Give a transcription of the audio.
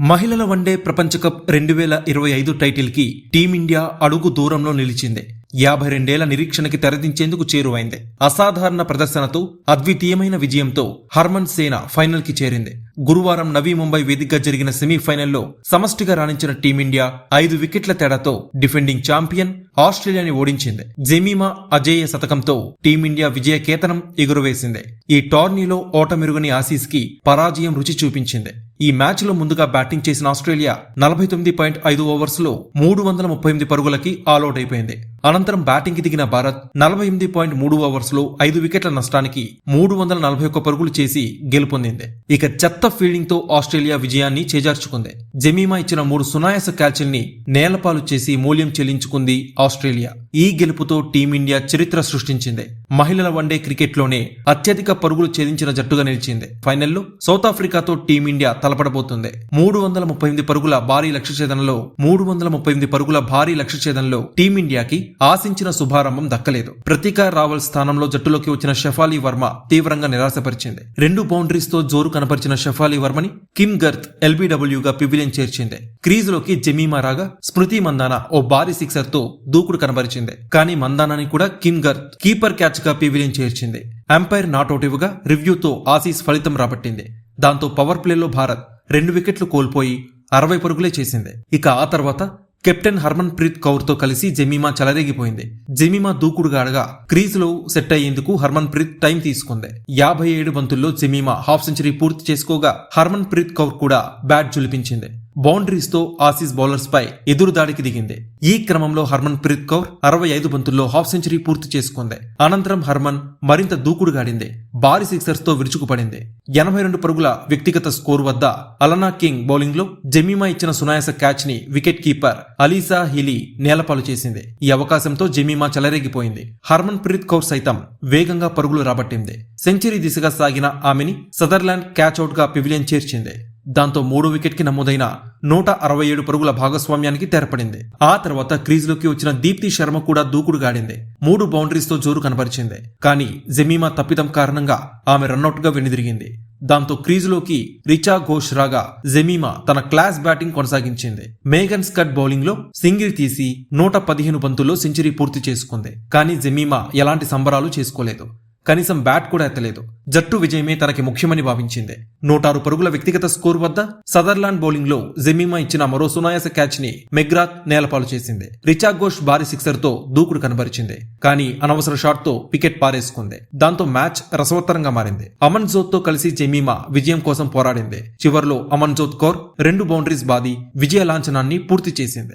మహిళల వన్డే ప్రపంచ కప్ రెండు వేల ఇరవై ఐదు టైటిల్కి టీమిండియా అడుగు దూరంలో నిలిచింది. యాభై రెండేళ్ళ నిరీక్షణకి తెరదించేందుకు చేరువైంది. అసాధారణ ప్రదర్శనతో అద్వితీయమైన విజయంతో హర్మన్ సేన ఫైనల్కి చేరింది. గురువారం నవీ ముంబై వేదికగా జరిగిన సెమీఫైనల్లో సమష్టిగా రాణించిన టీమిండియా ఐదు వికెట్ల తేడాతో డిఫెండింగ్ ఛాంపియన్ ఆస్ట్రేలియాని ఓడించింది. జెమీమా అజేయ శతకంతో టీమిండియా విజయ కేతనం ఎగురవేసింది. ఈ టోర్నీలో ఓటమిరుగని ఆసీస్కి పరాజయం రుచి చూపించింది. ఈ మ్యాచ్లో ముందుగా బ్యాటింగ్ చేసిన ఆస్ట్రేలియా నలభై తొమ్మిది పాయింట్ ఐదు ఓవర్స్లో మూడు వందల ముప్పై ఎనిమిది పరుగులకి ఆల్అౌట్ అయిపోయింది. అనంతరం బ్యాటింగ్కి దిగిన భారత్ నలభై ఎనిమిది పాయింట్ మూడు ఓవర్స్లో ఐదు వికెట్ల నష్టానికి మూడు వందల నలభై ఒక్క పరుగులు చేసి గెలుపొందింది. ఇక చెత్త ఫీల్డింగ్తో ఆస్ట్రేలియా విజయాన్ని చేజార్చుకుంది. జమీమా ఇచ్చిన మూడు సునాయాస క్యాచ్ల్ని నేలపాలు చేసి మూల్యం చెల్లించుకుంది ఆస్ట్రేలియా. ఈ గెలుపుతో టీమిండియా చరిత్ర సృష్టించింది. మహిళల వన్డే క్రికెట్లోనే అత్యధిక పరుగులు ఛేదించిన జట్టుగా నిలిచింది. ఫైనల్లో సౌత్ ఆఫ్రికాతో టీమిండియా తలపడబోతుంది. మూడు వందల ముప్పై ఎనిమిది పరుగుల భారీ లక్ష్య ఛేదనలో మూడు వందల ముప్పై ఎనిమిది పరుగుల భారీ లక్ష్య ఛేదనలో టీమిండియాకి ఆశించిన శుభారంభం దక్కలేదు. ప్రతీకార్ రావల్ స్థానంలో జట్టులోకి వచ్చిన షెఫాలి వర్మ తీవ్రంగా నిరాశపరిచింది. రెండు బౌండరీస్తో జోరు కనపరిచిన షెఫాలి వర్మని కిమ్ గర్త్ ఎల్బీడబ్ల్యూగా పివిలియన్ చేర్చింది. క్రీజ్లోకి జమీమా రాగా స్మృతి మందానా ఓ భారీ సిక్సర్తో దూకుడు కనబరిచింది. కానీ మందానాని కూడా కిమ్ గర్త్ కీపర్ క్యాచ్గా పివిలియన్ చేర్చింది. అంపైర్ నాటోటివ్గా ఇవ్వగా రివ్యూతో ఆసీస్ ఫలితం రాబట్టింది. దాంతో పవర్ ప్లేలో భారత్ రెండు వికెట్లు కోల్పోయి అరవై పరుగులే చేసింది. ఇక ఆ తర్వాత కెప్టెన్ హర్మన్ ప్రీత్ కౌర్తో కలిసి జమీమా చెలరేగిపోయింది. జమీమా దూకుడుగాడగా క్రీజ్లో సెట్ అయ్యేందుకు హర్మన్ ప్రీత్ టైం తీసుకుంది. యాభై ఏడు బంతుల్లో జమీమా హాఫ్ సెంచరీ పూర్తి చేసుకోగా హర్మన్ ప్రీత్ కౌర్ కూడా బ్యాట్ జులిపించింది. బౌండరీస్తో ఆసీస్ బౌలర్స్ పై ఎదురు దాడికి దిగింది. ఈ క్రమంలో హర్మన్ ప్రీత్ కౌర్ అరవై ఐదు బంతుల్లో హాఫ్ సెంచరీ పూర్తి చేసుకుంది. అనంతరం హర్మన్ మరింత దూకుడుగాడింది. భారీ సిక్సర్స్తో విరుచుకుపడింది. ఎనభై రెండు పరుగుల వ్యక్తిగత స్కోర్ వద్ద అలనా కింగ్ బౌలింగ్లో జమీమా ఇచ్చిన సునాయాస క్యాచ్ని వికెట్ కీపర్ అలీసా హిలీ నేలపాలు చేసింది. ఈ అవకాశంతో జమీమా చెలరేగిపోయింది. హర్మన్ ప్రీత్ కౌర్ సైతం వేగంగా పరుగులు రాబట్టింది. సెంచరీ దిశగా సాగిన ఆమెని సదర్లాండ్ క్యాచ్ అవుట్గా పివిలియన్ చేర్చింది. దాంతో మూడో వికెట్కి నమోదైన నూట అరవై ఏడు పరుగుల భాగస్వామ్యానికి తెరపడింది. ఆ తర్వాత క్రీజ్లోకి వచ్చిన దీప్తి శర్మ కూడా దూకుడు గాడింది మూడు బౌండరీస్తో జోరు కనబరిచింది. కానీ జమీమా తప్పిదం కారణంగా ఆమె రన్అట్ వెనుదిరిగింది. దాంతో క్రీజులోకి రిచా ఘోష్ రాగా జమీమా తన క్లాస్ బ్యాటింగ్ కొనసాగించింది. మేఘన్ స్కట్ బౌలింగ్లో సింగిల్ తీసి నూట పదిహేను బంతుల్లో సెంచరీ పూర్తి చేసుకుంది. కానీ జమీమా ఎలాంటి సంబరాలు చేసుకోలేదు. కనీసం బ్యాట్ కూడా ఎత్తలేదు. జట్టు విజయమే తనకి ముఖ్యమని భావించింది. నూటారు పరుగుల వ్యక్తిగత స్కోర్ వద్ద సదర్లాండ్ బౌలింగ్లో ఇచ్చిన మరో సునాయాస క్యాచ్ని మెగ్రాత్ నేలపాలు చేసింది. రిచా ఘోష్ భారీ సిక్సర్తో దూకుడు కనబరిచింది. కానీ అనవసర షాట్తో వికెట్ పారేసుకుంది. దాంతో మ్యాచ్ రసవత్తరంగా మారింది. అమన్ జోత్తో కలిసి జెమీమా విజయం కోసం పోరాడింది. చివర్లో అమన్ జోత్ కౌర్ రెండు బౌండరీస్ బాది విజయ లాంఛనాన్ని పూర్తి చేసింది.